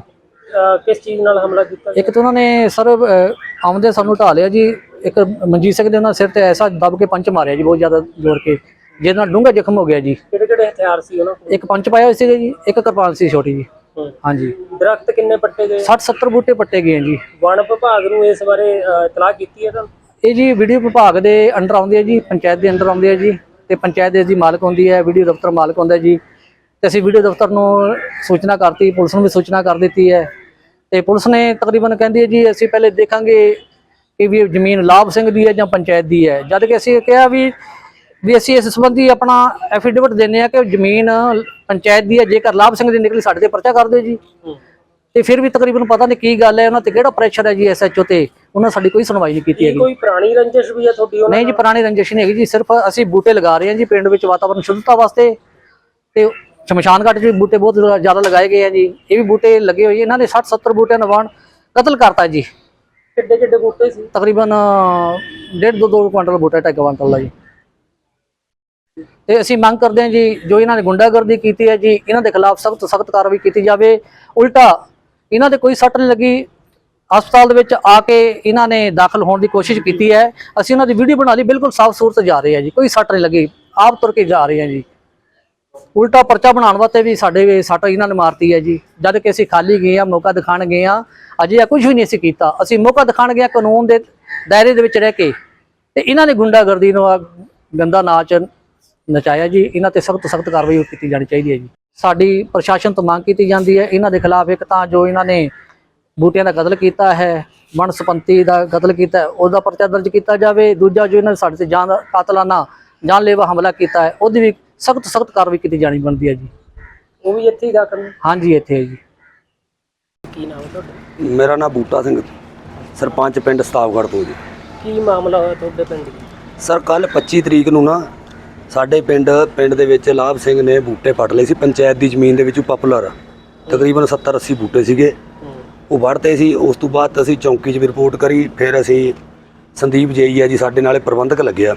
ਅਹ, ਕਿਸ ਚੀਜ਼ ਨਾਲ ਹਮਲਾ ਕੀਤਾ ਇੱਕ ਤਾਂ ਉਹਨਾਂ ਨੇ ਸਰ ਅਹ, ਆਉਂਦੇ ਸਾਨੂੰ ਢਾ ਲਿਆ ਜੀ ਇੱਕ ਮਨਜੀਤ ਸਿੰਘ ਦੇ ਉਹਨਾਂ ਸਿਰ ਤੇ ਐਸਾ ਦਬ ਕੇ ਪੰਚ ਮਾਰਿਆ ਜੀ ਬਹੁਤ ਜ਼ਿਆਦਾ ਜ਼ੋਰ ਕੇ। ਜਿਹਦੇ ਨਾਲ ਡੂੰਘਾ ਜ਼ਖਮ ਹੋ ਗਿਆ ਜੀ। ਕਿਹੜੇ ਕਿਹੜੇ ਹਥਿਆਰ ਸੀ ਉਹਨਾਂ ਕੋਲ? ਇੱਕ ਪੰਚ ਪਾਇਆ ਹੋਇਆ ਸੀਗਾ ਜੀ ਇੱਕ ਕਿਰਪਾਨ ਸੀ ਛੋਟੀ ਜੀ। ਹੂੰ। ਹਾਂਜੀ। ਦਰਖਤ ਕਿੰਨੇ ਪੱਟੇ ਗਏ? 60 70 ਬੂਟੇ ਪੱਟੇ ਗਏ ਜੀ। ਵਣ ਵਿਭਾਗ ਨੂੰ ਇਸ ਬਾਰੇ ਇਤਲਾਹ ਕੀਤੀ ਹੈ ਤੁਹਾਨੂੰ? ਇਹ ਜੀ ਵੀਡੀਓ ਵਿਭਾਗ ਦੇ ਅੰਡਰ ਆਉਂਦੀ ਹੈ ਜੀ ਪੰਚਾਇਤ ਦੇ ਅੰਡਰ ਆਉਂਦੀ ਹੈ ਜੀ ਤੇ ਪੰਚਾਇਤ ਦੇ ਜੀ ਮਾਲਕ ਹੁੰਦੀ ਹੈ ਵੀਡੀਓ ਦਫ਼ਤਰ ਮਾਲਕ ਹੁੰਦਾ ਜੀ। ਤੇ ਅਸੀਂ ਵੀਡੀਓ ਦਫ਼ਤਰ ਨੂੰ ਸੂਚਨਾ ਕਰਤੀ ਪੁਲਿਸ ਨੂੰ ਵੀ ਸੂਚਨਾ ਕਰ ਦਿੱਤੀ ਹੈ। ਤੇ ਪੁਲਿਸ ਨੇ ਤਕਰੀਬਨ ਕਹਿੰਦੀ ਹੈ ਜੀ ਅਸੀਂ ਪਹਿਲੇ ਦੇਖਾਂਗੇ ਕਿ ਵੀ ਇਹ ਜ਼ਮੀਨ ਲਾਭ ਸਿੰਘ ਦੀ ਹੈ ਜਾਂ ਪੰਚਾਇਤ ਦੀ ਹੈ। ਜਦ ਕਿ ਅਸੀਂ ਕਿਹਾ ਵੀ ਵੀ ਅਸੀਂ ਇਸ ਸੰਬੰਧੀ ਆਪਣਾ ਐਫੀਡੇਵਿਟ ਦਿੰਦੇ ਆ ਕਿ ਜ਼ਮੀਨ ਪੰਚਾਇਤ ਦੀ ਹੈ ਜੇਕਰ ਲਾਭ ਸਿੰਘ ਦੀ ਨਿਕਲੀ ਸਾਡੇ ਤੇ ਪਰਚਾ ਕਰ ਦਿਓ ਜੀ। ਤੇ ਫਿਰ ਵੀ ਤਕਰੀਬਨ ਪਤਾ ਨਹੀਂ ਕੀ ਗੱਲ ਹੈ ਉਹਨਾਂ ਤੇ ਕਿਹੜਾ ਪ੍ਰੈਸ਼ਰ ਹੈ ਜੀ ਐਸਐਚਓ ਤੇ? ਉਹਨਾਂ ਸਾਡੀ ਕੋਈ ਸੁਣਵਾਈ ਨਹੀਂ ਕੀਤੀ ਹੈਗੀ। ਕੋਈ ਪੁਰਾਣੀ ਰੰਜਿਸ਼ ਵੀ ਹੈ ਤੁਹਾਡੀ ਉਹਨਾਂ ਨਹੀਂ ਜੀ ਪੁਰਾਣੀ ਰੰਜਿਸ਼ ਨਹੀਂ ਹੈਗੀ ਜੀ ਸਿਰਫ ਅਸੀਂ ਬੂਟੇ ਲਗਾ ਰਹੇ ਹਾਂ ਜੀ ਪਿੰਡ ਵਿੱਚ ਵਾਤਾਵਰਣ ਸ਼ੁੱਧਤਾ ਵਾਸਤੇ। ਤੇ ਸ਼ਮਸ਼ਾਨ ਘਾਟ 'ਚ ਵੀ ਬੂਟੇ ਬਹੁਤ ਜ਼ਿਆਦਾ ਲਗਾਏ ਗਏ ਆ ਜੀ। ਇਹ ਵੀ ਬੂਟੇ ਲੱਗੇ ਹੋਏ ਇਹਨਾਂ ਨੇ 60 70 ਬੂਟਿਆਂ ਦਾ ਵਾਣ ਕਤਲ ਕਰਤਾ ਜੀ। ਕਿੱਡੇ ਕਿੱਡੇ ਬੂਟੇ ਸੀ? ਤਕਰੀਬਨ ਡੇਢ ਦੋ ਦੋ ਕੁਆਂਟਲ ਬੂਟਾ ਢਾਈ ਕੁਆਂਟਲ ਦਾ ਜੀ। ਤੇ ਅਸੀਂ ਮੰਗ ਕਰਦੇ ਹਾਂ ਜੀ, ਜੋ ਇਹਨਾਂ ਨੇ ਗੁੰਡਾਗਰਦੀ ਕੀਤੀ ਹੈ ਜੀ, ਇਹਨਾਂ ਦੇ ਖਿਲਾਫ ਸਖਤ ਸਖਤ ਕਾਰਵਾਈ ਕੀਤੀ ਜਾਵੇ। ਉਲਟਾ, ਇਹਨਾਂ ਦੇ ਕੋਈ ਸੱਟ ਨਹੀਂ ਲੱਗੀ। ਹਸਪਤਾਲ ਦੇ ਵਿੱਚ ਆ ਕੇ ਇਹਨਾਂ ਨੇ ਦਾਖਲ ਹੋਣ ਦੀ ਕੋਸ਼ਿਸ਼ ਕੀਤੀ ਹੈ। ਅਸੀਂ ਇਹਨਾਂ ਦੀ ਵੀਡੀਓ ਬਣਾ ਲਈ, ਬਿਲਕੁਲ ਸਾਫ਼ ਸੂਰਤ ਜਾ ਰਹੇ ਆ ਜੀ, ਕੋਈ ਸੱਟ ਨਹੀਂ ਲੱਗੀ। ਆਪ ਤੁਰ ਕੇ ਜਾ ਰਹੇ ਆ ਜੀ। ਉਲਟਾ ਪਰਚਾ ਬਣਾਉਣ ਵਾਸਤੇ ਵੀ ਸਾਡੇ ਸੱਟ ਇਹਨਾਂ ਨੇ ਮਾਰਤੀ ਹੈ ਜੀ। ਜਦ ਕਿ ਅਸੀਂ ਖਾਲੀ ਗਏ ਆ ਮੌਕਾ ਦਿਖਾਣ ਗਏ ਆ ਅਜੇ ਕੁਝ ਵੀ ਨਹੀਂ ਅਸੀਂ ਕੀਤਾ। ਅਸੀਂ ਮੌਕਾ ਦਿਖਾਣ ਗਏ ਹਾਂ ਕਾਨੂੰਨ ਦੇ ਦਾਇਰੇ ਦੇ ਵਿੱਚ ਰਹਿ ਕੇ। ਤੇ ਇਹਨਾਂ ਨੇ ਗੁੰਡਾਗਰਦੀ ਨੂੰ ਆਹ ਗੰਦਾ ਨਾਚ ਨਚਾਇਆ ਜੀ ਇਹਨਾਂ ਤੇ ਸਖਤ ਸਖਤ ਕਾਰਵਾਈ ਕੀਤੀ ਜਾਣੀ ਚਾਹੀਦੀ ਹੈ ਜੀ। ਸਾਡੀ ਪ੍ਰਸ਼ਾਸਨ ਤੋਂ ਮੰਗ ਕੀਤੀ ਜਾਂਦੀ ਹੈ ਇਹਨਾਂ ਦੇ ਖਿਲਾਫ ਇੱਕ ਤਾਂ ਜੋ ਇਹਨਾਂ ਨੇ ਬੂਟਿਆਂ ਦਾ ਕਤਲ ਕੀਤਾ ਹੈ ਮਨਸਪੰਤੀ ਦਾ ਕਤਲ ਕੀਤਾ ਹੈ, ਉਹਦਾ ਪਰਚਾ ਦਰਜ ਕੀਤਾ ਜਾਵੇ ਦੂਜਾ ਜੋ ਇਹਨਾਂ ਨੇ ਸਾਡੇ ਤੇ ਜਾਨ ਕਾਤਲਾਨਾ ਜਾਨਲੇਵਾ ਹਮਲਾ ਕੀਤਾ ਹੈ ਉਹਦੀ ਵੀ ਸਖਤ ਸਖਤ ਕਾਰਵਾਈ ਕੀਤੀ ਜਾਣੀ ਬਣਦੀ ਹੈ ਜੀ। ਉਹ ਵੀ ਇੱਥੇ ਹੀ ਦਾਖਲ ਹਾਂਜੀ ਇੱਥੇ ਹੈ ਜੀ। ਕੀ ਨਾਮ ਤੁਹਾਡਾ? ਮੇਰਾ ਨਾਮ ਬੂਟਾ ਸਿੰਘ ਸਰਪੰਚ ਪਿੰਡ ਸਤਾਵਗੜ੍ਹ ਤੋਂ ਜੀ। ਕੀ ਮਾਮਲਾ ਹੋਇਆ ਤੁਹਾਡੇ ਪਿੰਡ? ਸਰ ਕੱਲ 25 ਤਰੀਕ ਨੂੰ ਨਾ ਸਾਡੇ ਪਿੰਡ ਪਿੰਡ ਦੇ ਵਿੱਚ ਲਾਭ ਸਿੰਘ ਨੇ ਬੂਟੇ ਪੱਟ ਲਏ ਸੀ। ਪੰਚਾਇਤ ਦੀ ਜ਼ਮੀਨ ਦੇ ਵਿੱਚੋਂ ਪਪੂਲਰ ਤਕਰੀਬਨ 70 80 ਬੂਟੇ ਸੀਗੇ। ਉਹ ਵੜਤੇ ਸੀ। ਉਸ ਤੋਂ ਬਾਅਦ ਅਸੀਂ ਚੌਂਕੀ 'ਚ ਵੀ ਰਿਪੋਰਟ ਕਰੀ। ਫਿਰ ਅਸੀਂ ਸੰਦੀਪ ਜੇਈ ਆ ਜੀ ਸਾਡੇ ਨਾਲੇ ਪ੍ਰਬੰਧਕ ਲੱਗਿਆ।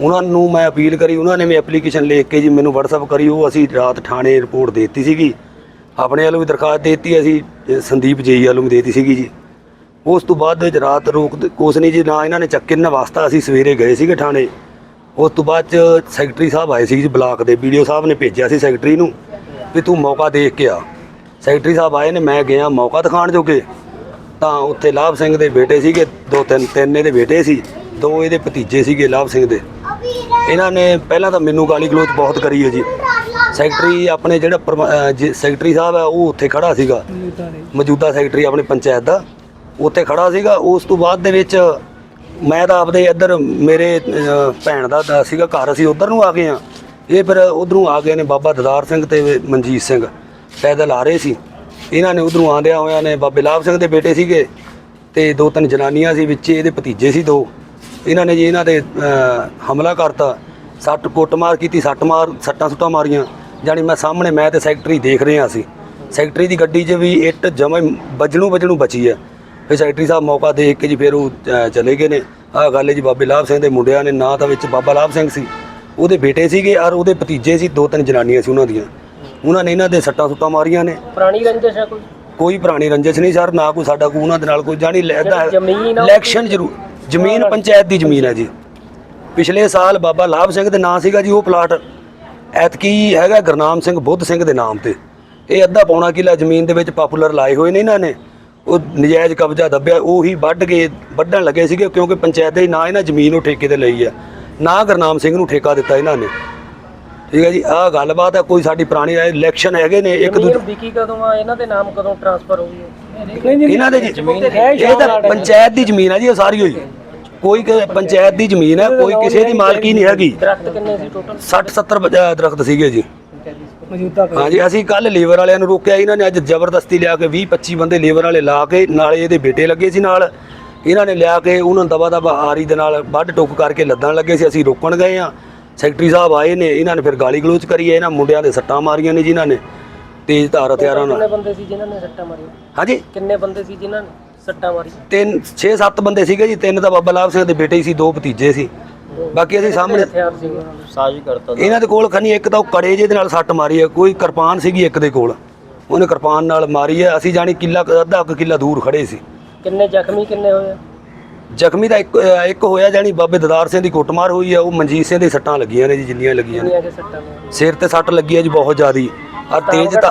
ਉਹਨਾਂ ਨੂੰ ਮੈਂ ਅਪੀਲ ਕਰੀ। ਉਹਨਾਂ ਨੇ ਵੀ ਐਪਲੀਕੇਸ਼ਨ ਲਿਖ ਕੇ ਜੀ ਮੈਨੂੰ WhatsApp ਕਰੀ। ਉਹ ਅਸੀਂ ਰਾਤ ਥਾਣੇ ਰਿਪੋਰਟ ਦੇ ਦਿੱਤੀ ਸੀਗੀ। ਆਪਣੇ ਵੱਲੋਂ ਵੀ ਦਰਖਾਸਤ ਦੇ ਦਿੱਤੀ। ਅਸੀਂ ਸੰਦੀਪ ਜੇਈ ਵੱਲੋਂ ਵੀ ਦੇ ਦਿੱਤੀ ਸੀਗੀ ਜੀ। ਉਸ ਤੋਂ ਬਾਅਦ ਵਿੱਚ ਰਾਤ ਰੋਕ ਕੁਛ ਨਹੀਂ ਜੀ, ਨਾ ਇਹਨਾਂ ਨੇ ਚੱਕੇ, ਨਾ ਵਾਸਤਾ ਅਸੀਂ ਸਵੇਰੇ ਗਏ ਸੀਗੇ ਥਾਣੇ। ਉਸ ਤੋਂ ਬਾਅਦ ਚ ਸੈਕਟਰੀ ਸਾਹਿਬ ਆਏ ਸੀ ਜੀ ਬਲਾਕ ਦੇ ਵੀਡੀਓ ਸਾਹਿਬ ਨੇ ਭੇਜਿਆ ਸੀ ਸੈਕਟਰੀ ਨੂੰ ਵੀ ਤੂੰ ਮੌਕਾ ਦੇਖ ਕੇ ਆ। ਸੈਕਟਰੀ ਸਾਹਿਬ ਆਏ ਨੇ, ਮੈਂ ਗਿਆ, ਮੌਕਾ ਦਿਖਾਣ ਜੋਗੇ। ਤਾਂ ਉੱਥੇ ਲਾਭ ਸਿੰਘ ਦੇ ਬੇਟੇ ਸੀਗੇ, ਦੋ ਤਿੰਨ ਤਿੰਨ ਇਹਦੇ ਬੇਟੇ ਸੀ, ਦੋ ਇਹਦੇ ਭਤੀਜੇ ਸੀਗੇ ਲਾਭ ਸਿੰਘ ਦੇ। ਇਹਨਾਂ ਨੇ ਪਹਿਲਾਂ ਤਾਂ ਮੈਨੂੰ ਗਾਲੀ ਗਲੋਚ ਬਹੁਤ ਕਰੀ ਹੈ ਜੀ। ਸੈਕਟਰੀ ਆਪਣੇ ਜਿਹੜਾ ਪ੍ਰਮ- ਜੇ ਸੈਕਟਰੀ ਸਾਹਿਬ ਹੈ ਉਹ ਉੱਥੇ ਖੜਾ ਸੀਗਾ। ਮੌਜੂਦਾ ਸੈਕਟਰੀ ਆਪਣੇ ਪੰਚਾਇਤ ਦਾ, ਉੱਥੇ ਖੜਾ ਸੀਗਾ। ਉਸ ਤੋਂ ਬਾਅਦ ਦੇ ਵਿੱਚ ਮੈਂ ਤਾਂ ਆਪਦੇ ਇੱਧਰ ਮੇਰੇ ਅਹ, ਭੈਣ ਦਾ ਦਾ ਸੀਗਾ ਘਰ ਅਸੀਂ ਉਧਰ ਨੂੰ ਆ ਗਏ ਆ ਇਹ ਫਿਰ ਉਧਰੋਂ ਆ ਗਏ ਨੇ ਬਾਬਾ ਦਦਾਰ ਸਿੰਘ ਤੇ ਮਨਜੀਤ ਸਿੰਘ। ਪੈਦਲ ਆ ਰਹੇ ਸੀ। ਇਹਨਾਂ ਨੇ ਉਧਰੋਂ ਆਂਦਿਆਂ ਹੋਇਆਂ ਨੇ ਬਾਬੇ ਲਾਭ ਸਿੰਘ ਦੇ ਬੇਟੇ ਸੀਗੇ ਤੇ ਦੋ ਤਿੰਨ ਜਨਾਨੀਆਂ ਸੀ ਵਿੱਚ ਇਹਦੇ ਭਤੀਜੇ ਸੀ ਦੋ। ਇਹਨਾਂ ਨੇ ਜੀ ਇਹਨਾਂ 'ਤੇ ਅਹ, ਹਮਲਾ ਕਰਤਾ। ਸੱਟ ਕੁੱਟਮਾਰ ਕੀਤੀ ਸੱਟ ਮਾਰ ਸੱਟਾਂ ਸੁੱਟਾਂ ਮਾਰੀਆਂ। ਜਾਣੀ ਮੈਂ ਸਾਹਮਣੇ ਮੈਂ ਤੇ ਸੈਕਟਰੀ ਦੇਖ ਰਹੇ ਹਾਂ ਅਸੀਂ। ਸੈਕਟਰੀ ਦੀ ਗੱਡੀ 'ਚ ਵੀ ਇੱਟ ਜਮੇ ਵੱਜਣੂ ਵੱਜਣੂ ਬਚੀ ਹੈ ਫਿਰ ਸੈਕਟਰੀ ਸਾਹਿਬ ਮੌਕਾ ਦੇਖ ਕੇ ਜੀ ਫਿਰ ਉਹ ਚਲੇ ਗਏ ਨੇ। ਆਹ ਗੱਲ ਹੈ ਜੀ ਬਾਬੇ ਲਾਭ ਸਿੰਘ ਦੇ ਮੁੰਡਿਆਂ ਨੇ ਨਾਂ ਤਾਂ ਵਿੱਚ ਬਾਬਾ ਲਾਭ ਸਿੰਘ ਸੀ। ਉਹਦੇ ਬੇਟੇ ਸੀਗੇ ਔਰ ਉਹਦੇ ਭਤੀਜੇ ਸੀ ਦੋ ਤਿੰਨ ਜਨਾਨੀਆਂ ਸੀ ਉਹਨਾਂ ਦੀਆਂ। ਉਹਨਾਂ ਨੇ ਇਹਨਾਂ ਦੇ ਸੱਟਾਂ ਸੁੱਟਾਂ ਮਾਰੀਆਂ ਨੇ। ਪੁਰਾਣੀ ਰੰਜਿਸ਼ ਹੈ ਕੋਈ? ਕੋਈ ਪੁਰਾਣੀ ਰੰਜਿਸ਼ ਨਹੀਂ ਸਰ ਨਾ ਕੋਈ ਸਾਡਾ ਕੋਈ ਉਹਨਾਂ ਦੇ ਨਾਲ ਕੋਈ ਜਾਣੀ ਲੈਦਾ ਜ਼ਮੀਨ ਆ ਇਲੈਕਸ਼ਨ ਜ਼ਰੂਰ ਜ਼ਮੀਨ ਪੰਚਾਇਤ ਦੀ ਜ਼ਮੀਨ ਹੈ ਜੀ। ਪਿਛਲੇ ਸਾਲ ਬਾਬਾ ਲਾਭ ਸਿੰਘ ਦੇ ਨਾਂ ਸੀਗਾ ਜੀ ਉਹ ਪਲਾਟ। ਐਤਕੀ ਹੈਗਾ ਗੁਰਨਾਮ ਸਿੰਘ ਬੁੱਧ ਸਿੰਘ ਦੇ ਨਾਮ ਤੇ। ਇਹ ਅੱਧਾ ਪੌਣਾ ਕਿਲਾ ਜ਼ਮੀਨ ਦੇ ਵਿੱਚ ਪਪੂਲਰ ਲਾਏ ਹੋਏ ਨੇ ਇਹਨਾਂ ਨੇ। ਉਹ ਨਜਾਇਜ਼ ਕਬਜ਼ਾ ਦੱਬਿਆ ਉਹੀ ਵੱਢ ਕੇ ਵੱਢਣ ਲੱਗੇ ਸੀਗੇ ਕਿਉਂਕਿ ਪੰਚਾਇਤ ਦੇ ਨਾ ਇਹਨਾਂ ਜ਼ਮੀਨ ਉਹ ਠੇਕੇ ਤੇ ਲਈ ਆ ਨਾ ਗੁਰਨਾਮ ਸਿੰਘ ਨੂੰ ਠੇਕਾ ਦਿੱਤਾ ਇਹਨਾਂ ਨੇ। ਠੀਕ ਹੈ ਜੀ ਆਹ ਗੱਲਬਾਤ ਹੈ ਕੋਈ ਸਾਡੀ ਪੁਰਾਣੀ ਇਲੈਕਸ਼ਨ ਹੈਗੇ ਨੇ ਇੱਕ ਜ਼ਮੀਨ ਦੂਜੇ ਵਿਕੀ ਕਦੋਂ ਆ ਇਹਨਾਂ ਦੇ ਨਾਮ ਕਦੋਂ ਟ੍ਰਾਂਸਫਰ ਹੋਈ ਇਹਨਾਂ ਦੇ ਜੀ ਇਹ ਤਾਂ ਪੰਚਾਇਤ ਦੀ ਜ਼ਮੀਨ ਹੈ ਜੀ ਉਹ ਸਾਰੀ ਹੋਈ। ਕੋਈ ਪੰਚਾਇਤ ਦੀ ਜ਼ਮੀਨ ਹੈ ਕੋਈ ਕਿਸੇ ਦੀ ਮਾਲਕੀ ਨਹੀਂ ਹੈਗੀ। ਦਰਖਤ ਕਿੰਨੇ ਸੀ ਟੋਟਲ 60 70 ਬ- ਅ, ਦਰਖਤ ਸੀਗੇ ਜੀ। ਹਾਂਜੀ ਅਸੀਂ ਕੱਲ ਲੇਬਰ ਵਾਲਿਆਂ ਨੂੰ ਰੋਕਿਆ ਇਹਨਾਂ ਨੇ ਅੱਜ ਜ਼ਬਰਦਸਤੀ ਲਿਆ ਕੇ 20 25 ਬੰਦੇ ਲੇਬਰ ਵਾਲੇ ਲਾ ਕੇ ਨਾਲੇ ਇਹਦੇ ਬੇਟੇ ਲੱਗੇ ਸੀ ਨਾਲ। ਇਹਨਾਂ ਨੇ ਲਿਆ ਕੇ ਉਹਨਾਂ ਨੂੰ ਦਬਾ ਦਬਾ ਆਰੀ ਦੇ ਨਾਲ ਵੱਢ ਟੁੱਕ ਕਰਕੇ ਲੱਦਣ ਲੱਗੇ ਸੀ ਅਸੀਂ ਰੋਕਣ ਗਏ ਆ ਸੈਕਟਰੀ ਸਾਹਿਬ ਆਏ ਨੇ ਇਹਨਾਂ ਨੇ ਫਿਰ ਗਾਲੀ ਗਲੋਚ ਕਰੀ ਹੈ ਇਹਨਾਂ ਮੁੰਡਿਆਂ ਦੇ ਸੱਟਾਂ ਮਾਰੀਆਂ ਨੇ ਜਿਨ੍ਹਾਂ ਨੇ। ਤੇਜ਼ ਧਾਰ ਹਥਿਆਰਾਂ ਕਿੰਨੇ ਨਾਲ ਬੰਦੇ ਸੀ ਜਿਨ੍ਹਾਂ ਨੇ ਸੱਟਾਂ ਮਾਰੀਆਂ? ਹਾਂਜੀ? ਕਿੰਨੇ ਬੰਦੇ ਸੀ ਜਿਨ੍ਹਾਂ ਨੇ ਸੱਟਾਂ ਮਾਰੀਆਂ? ਤਿੰਨ 6-7 ਬੰਦੇ ਸੀਗੇ ਜੀ ਤਿੰਨ ਤਾਂ ਬਾਬਾ ਲਾਭ ਸਿੰਘ ਦੇ ਬੇਟੇ ਹੀ ਸੀ ਦੋ ਭਤੀਜੇ ਸੀ। ਬਾਕੀ ਅਸੀਂ ਸਾਹਮਣੇ ਹਥਿਆਰ ਸੀ ਉਹਨਾਂ ਦੇ ਇਹਨਾਂ ਦੇ ਕੋਲ ਖਨੀ ਇੱਕ ਤਾਂ ਉਹ ਕੜੇ ਜਿਹੇ ਦੇ ਨਾਲ ਸੱਟ ਮਾਰੀ ਹੈ ਕੋਈ ਕਿਰਪਾਨ ਸੀਗੀ ਇੱਕ ਦੇ ਕੋਲ। ਉਹਨੇ ਕਿਰਪਾਨ ਨਾਲ ਮਾਰੀ ਹੈ। ਅਸੀਂ ਜਾਣੀ ਕਿੱਲਾ ਅੱਧਾ ਕੁ ਕਿੱਲਾ ਦੂਰ ਖੜੇ ਸੀ। ਕਿੰਨੇ ਜ਼ਖਮੀ ਕਿੰਨੇ ਹੋਏ? ਆ? ਜ਼ਖਮੀ ਦਾ ਇੱਕ ਇੱਕ ਹੋਇਆ ਜਾਣੀ ਬਾਬੇ ਦਦਾਰ ਸਿੰਘ ਦੀ ਕੁੱਟਮਾਰ ਹੋਈ ਹੈ ਉਹ ਮਨਜੀਤ ਸਿੰਘ ਦੇ ਸੱਟਾਂ ਲੱਗੀਆਂ ਨੇ ਜੀ ਜਿੰਨੀਆਂ ਲੱਗੀਆਂ ਨੇ। ਸਿਰ ਤੇ ਸੱਟ ਲੱਗੀ ਹੈ ਜੀ ਬਹੁਤ ਜ਼ਿਆਦੀ। ਔਰ ਤੇਜ਼ ਤਾਂ?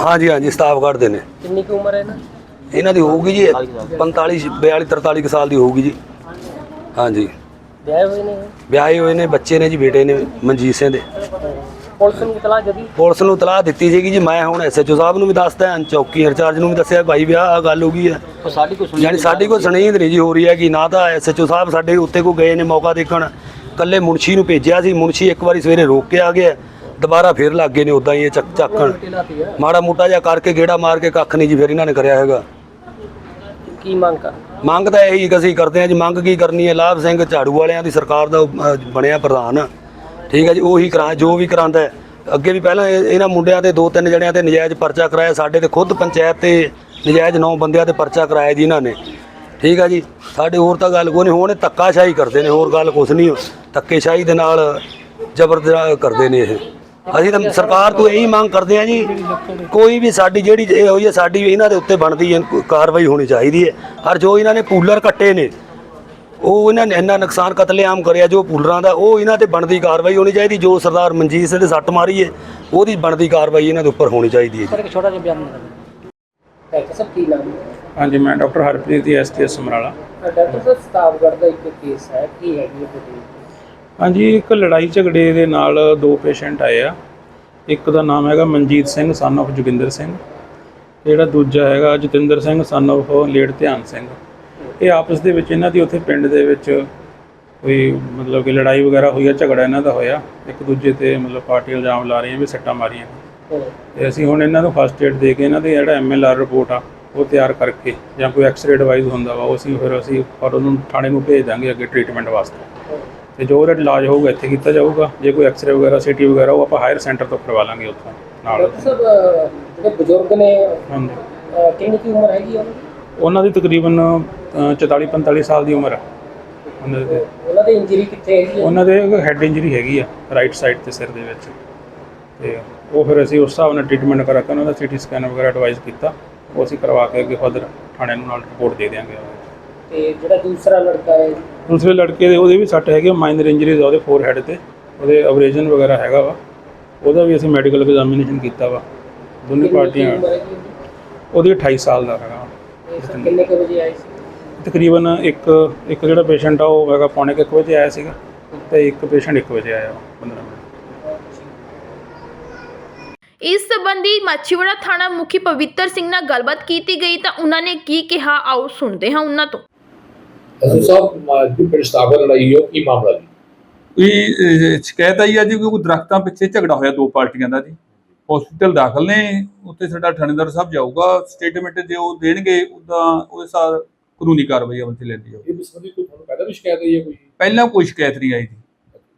ਹਾਂਜੀ ਹਾਂਜੀ ਸਤਾਵਗੜ੍ਹ ਦੇ ਨੇ। ਕਿੰਨੀ ਕੁ ਉਮਰ ਹੈ ਇਹਨਾਂ ਇਹਨਾਂ ਦੀ ਹੋਊਗੀ ਜੀ 45 42 43 ਕੁ ਸਾਲ ਦੀ ਹੋਊਗੀ ਜੀ। ਹਾਂਜੀ। ਵਿਆਹੇ ਹੋਏ ਨੇ? ਵਿਆਹੇ ਹੋਏ ਨੇ ਬੱਚੇ ਨੇ ਜੀ ਬੇਟੇ ਨੇ ਮਨਜੀਤ ਸਿੰਘ ਦੇ। ਪੁਲਿਸ ਨੂੰ ਇਤਲਾਹ ਜਦੀ? ਪੁਲਿਸ ਨੂੰ ਤਲਾਹ ਦਿੱਤੀ ਸੀਗੀ ਜੀ ਮੈਂ ਹੁਣ ਐਸਐਚਓ ਸਾਹਿਬ ਨੂੰ ਵੀ ਦੱਸਦਾ ਚੌਕੀ ਇੰਚਾਰਜ ਨੂੰ ਵੀ ਦੱਸਿਆ ਭਾਈ ਵਿਆਹ ਆ ਗੱਲ ਹੋ ਗਈ ਹੈ। ਸਾਡੀ ਕੁਝ ਯਾਨੀ ਸਾਡੀ ਕੋਈ ਸੁਣੀਂਦ ਨਹੀਂ ਜੀ ਹੋ ਰਹੀ ਹੈ ਕਿ ਨਾ ਤਾਂ ਐਸਐਚਓ ਸਾਹਿਬ ਸਾਡੇ ਉੱਤੇ ਕੋ ਗਏ ਨੇ ਮੌਕਾ ਦੇਖਣ। ਕੱਲੇ ਮੁਨਸ਼ੀ ਨੂੰ ਭੇਜਿਆ ਸੀ ਮੁਨਸ਼ੀ ਇੱਕ ਵਾਰੀ ਸਵੇਰੇ ਰੋਕ ਕੇ ਆ ਗਿਆ ਦੁਬਾਰਾ ਫੇਰ ਲੱਗ ਗਏ ਨੇ ਉਦਾਂ ਹੀ ਇਹ ਚੱਕ ਚੱਕਣ। ਮਾੜਾ ਮੋਟਾ ਜਿਹਾ ਕਰਕੇ ਗੇੜਾ ਮਾਰ ਕੇ ਕੱਖ ਨਹੀਂ ਜੀ ਫਿਰ ਇਹਨਾਂ ਨੇ ਕਰਿਆ ਹੈਗਾ। ਕੀ ਮੰਗ ਕਰ ਮੰਗ ਤਾਂ ਇਹੀ ਕਿ ਅਸੀਂ ਕਰਦੇ ਹਾਂ ਜੀ ਮੰਗ ਕੀ ਕਰਨੀ ਹੈ? ਲਾਭ ਸਿੰਘ ਝਾੜੂ ਵਾਲਿਆਂ ਦੀ ਸਰਕਾਰ ਦਾ ਅਹ, ਬਣਿਆ ਪ੍ਰਧਾਨ। ਠੀਕ ਹੈ ਜੀ ਉਹੀ ਕਰਾ ਜੋ ਵੀ ਕਰਾਂਦਾ ਹੈ। ਅੱਗੇ ਵੀ ਪਹਿਲਾਂ ਇਹ- ਇਹਨਾਂ ਮੁੰਡਿਆਂ ਤੇ ਦੋ ਤਿੰਨ ਜਣਿਆਂ ਤੇ ਨਜਾਇਜ਼ ਪਰਚਾ ਕਰਾਇਆ ਸਾਡੇ ਤੇ ਖੁਦ ਪੰਚਾਇਤ ਤੇ ਨਜਾਇਜ਼ ਨੌ ਬੰਦਿਆਂ ਤੇ ਪਰਚਾ ਕਰਾਇਆ ਜੀ ਇਹਨਾਂ ਨੇ। ਠੀਕ ਹੈ ਜੀ ਸਾਡੇ ਹੋਰ ਤਾਂ ਗੱਲ ਕੋਈ ਨਹੀਂ ਹੁਣ ਇਹ ਧੱਕਾਸ਼ਾਹੀ ਕਰਦੇ ਨੇ ਹੋਰ ਗੱਲ ਕੁਛ ਨਹੀਂ ਧੱਕੇਸ਼ਾਹੀ ਦੇ ਨਾਲ ਜ਼ਬਰਦਸਤ ਕਰਦੇ ਨੇ ਇਹ। ਅਸੀਂ ਤਾਂ ਸਰਕਾਰ ਤੋਂ ਇਹੀ ਮੰਗ ਕਰਦੇ ਹਾਂ ਜੀ ਕੋਈ ਵੀ ਸਾਡੀ ਜਿਹੜੀ ਇਹ ਹੋਈ ਹੈ ਸਾਡੀ ਇਹਨਾਂ ਦੇ ਉੱਤੇ ਬਣਦੀ ਹੈ ਕਾਰਵਾਈ ਹੋਣੀ ਚਾਹੀਦੀ ਹੈ। ਔਰ ਜੋ ਇਹਨਾਂ ਨੇ ਪੂਲਰ ਕੱਟੇ ਨੇ ਉਹ ਇਹਨਾਂ ਨੇ ਇੰਨਾ ਨੁਕਸਾਨ ਕਤਲੇਆਮ ਕਰਿਆ ਜੋ ਪੂਲਰਾਂ ਦਾ ਉਹ ਇਹਨਾਂ ਤੇ ਬਣਦੀ ਕਾਰਵਾਈ ਹੋਣੀ ਚਾਹੀਦੀ ਜੋ ਸਰਦਾਰ ਮਨਜੀਤ ਸਿੰਘ ਦੇ ਸੱਟ ਮਾਰੀ ਹੈ ਉਹਦੀ ਬਣਦੀ ਕਾਰਵਾਈ ਇਹਨਾਂ ਦੇ ਉੱਪਰ ਹੋਣੀ ਚਾਹੀਦੀ ਹੈ ਜੀ। ਸਰ ਇੱਕ ਛੋਟਾ ਜਿਹਾ ਬਿਆਨ ਡਾਕਟਰ ਸਾਹਿਬ ਕੀ ਹੈ? ਹਾਂਜੀ ਮੈਂ ਡਾਕਟਰ ਹਰਪ੍ਰੀਤ ਦੀ ਐਸਟੀਐਸ ਸਮਰਾਲਾ। ਡਾਕਟਰ ਸਾਹਿਬ ਸਤਾਵਗੜ੍ਹ ਦਾ ਇੱਕ ਕੇਸ ਹੈ ਕੀ ਹੈ ਜੀ ਇਹ ਹਾਂਜੀ, ਇੱਕ ਲੜਾਈ ਝਗੜੇ ਦੇ ਨਾਲ ਦੋ ਪੇਸ਼ੈਂਟ ਆਏ ਆ। ਇੱਕ ਦਾ ਨਾਮ ਹੈਗਾ ਮਨਜੀਤ ਸਿੰਘ ਸਨ of ਜੋਗਿੰਦਰ ਸਿੰਘ। ਜਿਹੜਾ ਦੂਜਾ ਹੈਗਾ Jatinder Singh son of late Dhian Singh. ਇਹ ਆਪਸ ਦੇ ਵਿੱਚ ਇਹਨਾਂ ਦੀ ਉੱਥੇ ਪਿੰਡ ਦੇ ਵਿੱਚ ਕੋਈ ਮਤਲਬ ਕਿ ਲੜਾਈ ਵਗੈਰਾ ਹੋਈ ਆ, ਝਗੜਾ ਇਹਨਾਂ ਦਾ ਹੋਇਆ। ਇੱਕ ਦੂਜੇ ਤੇ ਮਤਲਬ ਪਾਰਟੀ ਇਲਜ਼ਾਮ ਲਾ ਰਹੀਆਂ ਵੀ ਸੱਟਾਂ ਮਾਰੀਆਂ। ਤੇ ਅਸੀਂ ਹੁਣ ਇਹਨਾਂ ਨੂੰ ਫਸਟ ਏਡ ਦੇ ਕੇ ਇਹਨਾਂ ਦੇ ਜਿਹੜਾ ਐਮਐਲਆਰ ਰਿਪੋਰਟ ਆ, ਉਹ ਤਿਆਰ ਕਰਕੇ ਜਾਂ ਕੋਈ ਐਕਸ-ਰੇ ਡਿਵਾਈਸ ਹੁੰਦਾ ਵਾ, ਉਹ ਅਸੀਂ ਫਿਰ ਅਸੀਂ ਔਰ ਉਹਨੂੰ ਥਾਣੇ ਨੂੰ ਭੇਜ ਦਾਂਗੇ ਅੱਗੇ ਟ੍ਰੀਟਮੈਂਟ ਵਾਸਤੇ। ਤੇ ਜੋ ਉਹਦਾ ਇਲਾਜ ਹੋਊਗਾ ਇੱਥੇ ਕੀਤਾ ਜਾਊਗਾ। ਜੇ ਕੋਈ ਐਕਸ-ਰੇ ਵਗੈਰਾ ਸੀਟੀ ਵਗੈਰਾ ਉਹ ਆਪਾਂ ਹਾਇਰ ਸੈਂਟਰ ਤੋਂ ਕਰਵਾ ਲਾਂਗੇ ਉੱਥੋਂ ਨਾਲ। ਡਾਕਟਰ ਸਾਹਿਬ ਜਿਹੜੇ ਬਜ਼ੁਰਗ ਨੇ ਹਾਂਜੀ। ਅਹ, ਕਿੰਨੀ ਕੀ ਉਮਰ ਹੈਗੀ ਉਹਨਾਂ ਦੀ? ਉਹਨਾਂ ਦੀ ਤਕਰੀਬਨ 44 45 ਸਾਲ ਦੀ ਉਮਰ ਆ। ਉਹਨਾਂ ਦੇ। ਉਹਨਾਂ ਦੀ ਇੰਜਰੀ ਕਿੱਥੇ ਹੈਗੀ ਹੈ ਉਹਨਾਂ ਦੇ ਹੈਡ ਇੰਜਰੀ ਹੈਗੀ ਆ ਰਾਈਟ ਸਾਈਡ ਤੇ ਸਿਰ ਦੇ ਵਿੱਚ। ਤੇ ਉਹ ਫਿਰ ਅਸੀਂ ਉਸ ਹਿਸਾਬ ਨਾਲ ਟ੍ਰੀਟਮੈਂਟ ਕਰਾ ਕੇ ਉਹਨਾਂ ਦਾ ਸੀਟੀ ਸਕੈਨ ਵਗੈਰਾ ਐਡਵਾਈਸ ਕੀਤਾ। ਉਹ ਅਸੀਂ ਕਰਵਾ ਕੇ ਅੱਗੇ ਫਰਦਰ ਥਾਣੇ ਨੂੰ ਨਾਲ ਰਿਪੋਰਟ ਦੇ ਦਿਆਂਗੇ। ਤੇ ਜਿਹੜਾ ਦੂਸਰਾ ਲੜਕਾ ਹੈ ਦੂਸਰੇ ਲੜਕੇ ਦੇ ਉਹਦੇ ਵੀ ਸੱਟ ਹੈਗੀ ਮਾਈਨਰ ਇੰਜਰੀਜ਼ ਆ ਉਹਦੇ ਫੋਰ ਤੇ ਉਹਦੇ ਅਬਰੇਜਨ ਵਗੈਰਾ ਹੈਗਾ ਵਾ। ਉਹਦਾ ਵੀ ਅਸੀਂ ਮੈਡੀਕਲ ਐਗਜ਼ਾਮੀਨੇਸ਼ਨ ਕੀਤਾ ਵਾ ਦੋਨੇ ਪਾਰਟੀਆਂ ਉਹਦੀ? ਉਹਦੀ 28 ਸਾਲ ਦਾ ਹੈਗਾ। ਕਿੰਨੇ ਕੁ ਵਜੇ ਆਏ ਸੀ? ਤਕਰੀਬਨ ਇੱਕ ਇੱਕ ਜਿਹੜਾ ਪੇਸ਼ੈਂਟ ਆ ਉਹ ਹੈਗਾ ਪੌਣੇ ਕੁ ਇੱਕ ਵਜੇ ਆਇਆ ਸੀਗਾ ਤੇ ਇੱਕ ਪੇਸ਼ੈਂਟ 1 ਵਜੇ ਆਇਆ 15 ਮਿੰਟ। ਇਸ ਸੰਬੰਧੀ ਮਾਛੀਵਾੜਾ ਥਾਣਾ ਮੁਖੀ ਪਵਿੱਤਰ ਸਿੰਘ ਨਾਲ ਗੱਲਬਾਤ ਕੀਤੀ ਗਈ ਤਾਂ ਉਹਨਾਂ ਨੇ ਕੀ ਕਿਹਾ ਆਓ ਸੁਣਦੇ ਹਾਂ ਉਹਨਾਂ ਤੋਂ। ਅਸੂ ਸਾਹਿਬ ਦੀ ਪ੍ਰਸਤਾਵ ਲੜਾਈ ਹੋ ਕੀ ਮਾਮਲਾ ਜੀ? ਅਹ, ਸ਼ਿਕਾਇਤ ਆਈ ਆ ਜੀ ਕੋਈ ਦਰਖਤਾਂ ਪਿੱਛੇ ਝਗੜਾ ਹੋਇਆ ਦੋ ਪਾਰਟੀਆਂ ਦਾ ਜੀ। ਹਸਪੀਟਲ ਦਾਖਲ ਨੇ ਉੱਥੇ ਸਾਡਾ ਥਾਣੇਦਾਰ ਸਾਹਿਬ ਜਾਊਗਾ ਸਟੇਟਮੈਂਟ ਜੇ ਉਹ ਦੇਣਗੇ ਉਹਦਾ ਉਹਦੇ ਸਾਰ ਕਾਨੂੰਨੀ ਕਾਰਵਾਈ ਅਮਲ 'ਚ ਲੈਂਦੀ ਜਾਊਗੀ ਇਹ ਸੰਬੰਧੀ ਕੋਈ ਤੁਹਾਨੂੰ ਪਹਿਲਾਂ ਵੀ ਸ਼ਿਕਾਇਤ ਆਈ ਹੈ ਕੋਈ? ਪਹਿਲਾਂ ਕੋਈ ਸ਼ਿਕਾਇਤ ਨਹੀਂ ਆਈ ਜੀ।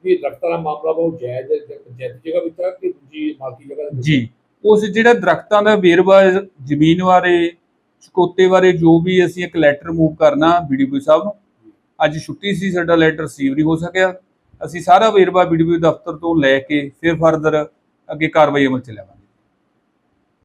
ਇਹ ਦਰਖਤਾਂ ਦਾ ਮਾਮਲਾ ਬਹੁਤ ਜਾਇਜ਼ ਹੈ ਪੰਚਾਇਤੀ ਜਗ੍ਹਾ ਵਿੱਚ ਆ ਕਿ ਦੂਜੀ ਮਾਲਕੀ ਜਗ੍ਹਾ? ਜੀ ਉਸ ਜਿਹੜਾ ਦਰਖਤਾਂ ਦਾ ਵੇਰਵਾ ਜ਼ਮੀਨ ਬਾਰੇ ਚਕੋਤੇ ਬਾਰੇ ਜੋ ਵੀ ਅਸੀਂ ਇੱਕ ਲੈਟਰ ਮੂਵ ਕਰਨਾ ਬੀਡੀਪੀ ਸਾਹਿਬ ਨੂੰ, ਅੱਜ ਛੁੱਟੀ ਸੀ, ਸਾਡਾ ਲੈਟਰ ਰਿਸੀਵ ਨਹੀਂ ਹੋ ਸਕਿਆ। ਅਸੀਂ ਸਾਰਾ ਵੇਰਵਾ ਬੀਡੀਪੀ ਦਫ਼ਤਰ ਤੋਂ ਲੈ ਕੇ ਫਿਰ ਫਰਦਰ ਅੱਗੇ ਕਾਰਵਾਈ ਅਮਲ ਚ ਲਿਆਵਾਂਗੇ।